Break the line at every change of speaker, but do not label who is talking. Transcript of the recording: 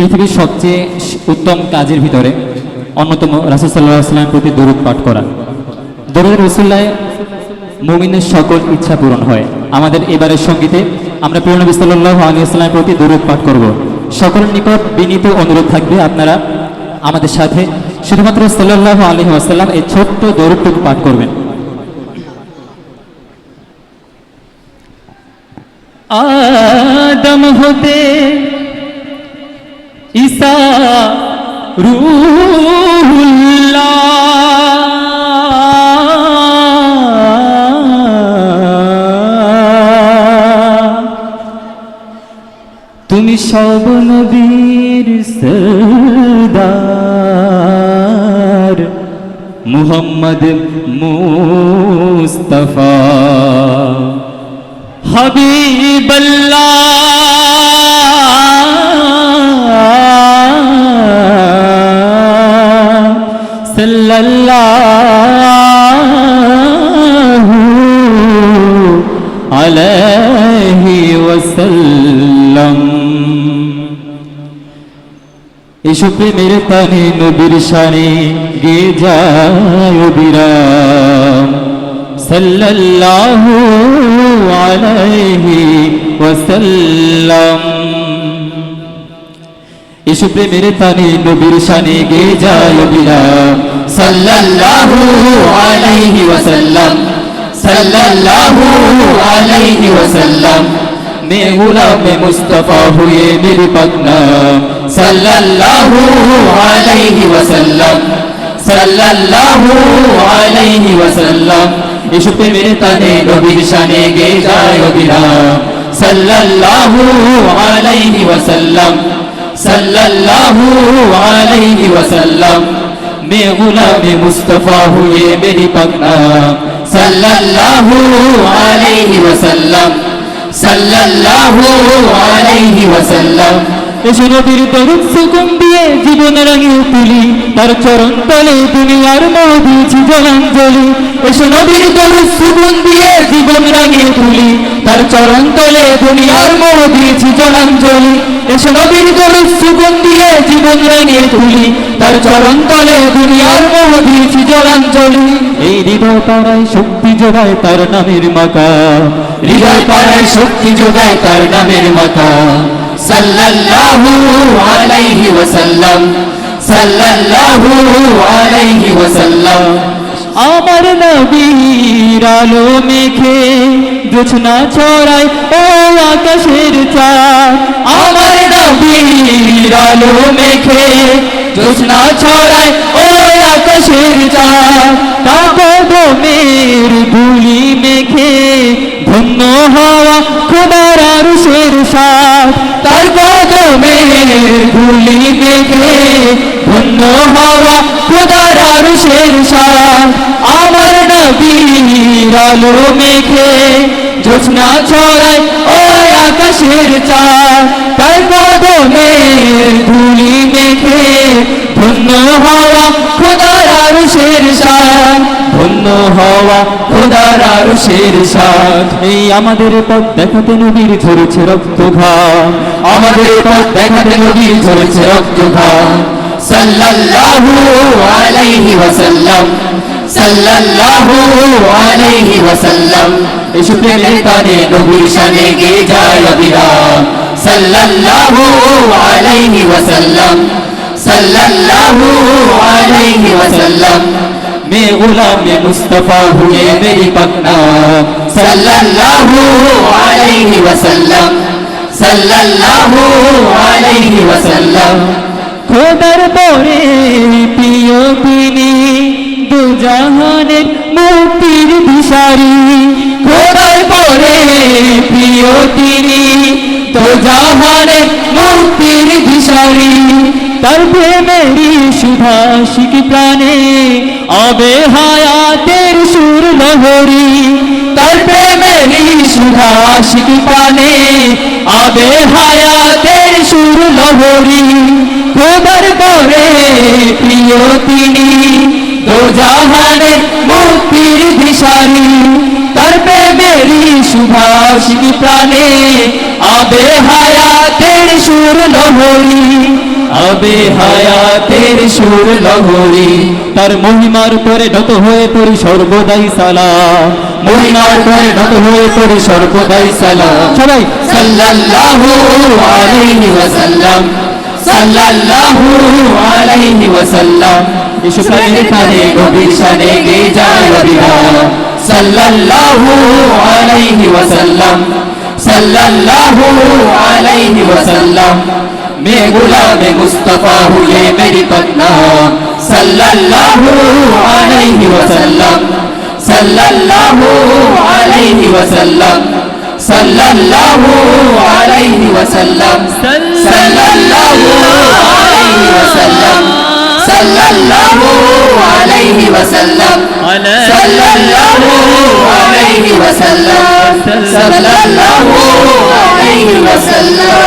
পৃথিবীর সবচেয়ে উত্তম কাজের ভিতরে অন্যতম রাসুল সাল্লাহ আসলামের প্রতি দরুদ পাঠ করা। দরুদ রসুল্লায় মুমিনের সকল ইচ্ছা পূরণ হয়। আমাদের এবারের সঙ্গীতে আমরা প্রিয় নবী সাল্লাহ আলী আসলামের প্রতি দরুদ পাঠ করব। সকলের নিকট বিনীত অনুরোধ থাকবে আপনারা আমাদের সাথে শুধুমাত্র সাল্লাহ আলী আসাল্লাম এই ছোট্ট দরুদটুকু পাঠ করবেন। আদম হতে ঈসা তুমি সব নবীর সরদার মুহাম্মদ মুস্তাফা। হাবিবাল্লাহ। সাল্লাল্লাহু আলাইহি ওয়াসাল্লাম। এসো প্রেমের তানে নবীর শানে গে যায় বিরাম সাল্লাল্লাহু আলাইহি ওয়াসাল্লাম। শেষ প্রেমের পানি নবীর শানে গে যায় বিরাম সাল্লাল্লাহু আলাইহি ওয়াসাল্লাম, সাল্লাল্লাহু আলাইহি ওয়াসাল্লাম মে গুলামে মুস্তাফা হুয়ে নির্বাক নাম সাল্লাল্লাহু আলাইহি ওয়াসাল্লাম, সাল্লাল্লাহু আলাইহি ওয়াসাল্লাম এসব প্রেমের তানে নবীর শানে গে যায় বিরাম সাল্লাল্লাহু আলাইহি ওয়াসাল্লাম सल्लल्लाहु अलैहि वसल्लम मैं गुलाम मुस्तफा हुए मेरी पगनाम सल्लल्लाहु अलैहि वसल्लम সাল্লাল্লাহু আলাইহি ওয়াসাল্লাম এসে নবীর দরুদ সুকুম দিয়ে জীবন রাঙিয়ে তুলি তার চরণ তলে দুনিয়ার মোহ দিয়েছি জলাঞ্জলি এসে নবীর দরুদ সুকুম দিয়ে জীবন রাঙিয়ে তুলি। তার চরণ তলে দুনিয়ার মোহ দিয়েছি জলাঞ্জলি। এসে নবীর সুকুম দিয়ে জীবন রাঙিয়ে তুলি। তার চরণ তলে দুনিয়ার দিয়েছি জলাঞ্জলি। এই হৃদয় পাড়ায় শক্তি যোগায় তার নামের মাকা। হৃদয় পাড়ায় শক্তি যোগায় তার নামের মাকা। সাল্লাল্লাহু আলাইহি ওয়াসাল্লাম, সাল্লাল্লাহু আলাইহি ওয়াসাল্লাম। আমার নবীর আলো মেখে জোছনা ছড়ায়, ও আকাশের চাঁদ। আমার নবীর আলো মেখে জোছনা ছড়ায়, ও আকাশের চাঁদ। কাকদমের ধুলি মেখে ধন্য হওয়া খোদার আরশের সাথ তার কদমের ধুলি মেখে হওয়া খোদার আরশের সাথ আমার নবীর আলো মেখে জোছনা ছড়ায় ও আকাশের চাঁদ। তার কদমের ধুলি মেখে ধন্য হওয়া খোদার আরশের সাথ ধন্য হওয়া খোদার আরশের সাথ এই আমাদের পথ দেখাতে নবীর ঝরেছে রক্ত ঘাম আমাদের পথ দেখাতে নবীর ঝরেছে রক্ত ঘাম সাল্লাল্লাহু আলাইহি ওয়াসাল্লাম সাল্লাল্লাহু আলাইহি ওয়াসাল্লাম এসো প্রেমের তানে নবীর শানে গে যায় অবিরাম সাল্লাল্লাহু আলাইহি ওয়াসাল্লাম सल्लल्लाहु अलैहि वसल्लम मैं गुलाम मुस्तफा हुए मेरी पकना सल्लल्लाहु अलैहि वसल्लम सल्लल्लाहु अलैहि वसल्लम খোদার পরে প্রিয় তিনি দু জাহানের মুক্তির দিশারি। খোদার পরে প্রিয় তিনি তো জাহানের মুক্তির দিশারি। তার প্রেমেরই সুভাষিক প্রাণে আবে হায়াতের সুর লহরি। তার প্রেমেরই সুভাষিক প্রাণে আবে হায়াতের সুর লহরি। খোদার পরে প্রিয় তিনি দো জাহানের মুক্তির দিশারি তার প্রেমেরই সুভাষিক প্রাণে আবে হায়াতের সুর লহরি আবে হায়াতের সুর লহরী। তার মহিমার পরে নত হয়ে পড়ি সর্বদাই সালাম। মহিমার পরে নত হয়ে পড়ি সর্বদাই সালাম। সবাই সাল্লাল্লাহু আলাইহি ওয়াসাল্লাম। সাল্লাল্লাহু আলাইহি ওয়াসাল্লাম বিশ্বপ্রাণীর খানে গভীর সানে গে যায় অভিধান সাল্লাল্লাহু আলাইহি ওয়াসাল্লাম, সাল্লাল্লাহু আলাইহি ওয়াসাল্লাম মে গুলামে মুস্তাফা হুয়ে মেরি কন্যা। সাল্লাল্লাহু আলাইহি ওয়াসাল্লাম, সাল্লাল্লাহু আলাইহি ওয়াসাল্লাম sallallahu alaihi wasallam sallallahu alaihi wasallam sallallahu alaihi wasallam sallallahu alaihi wasallam sallallahu alaihi wasallam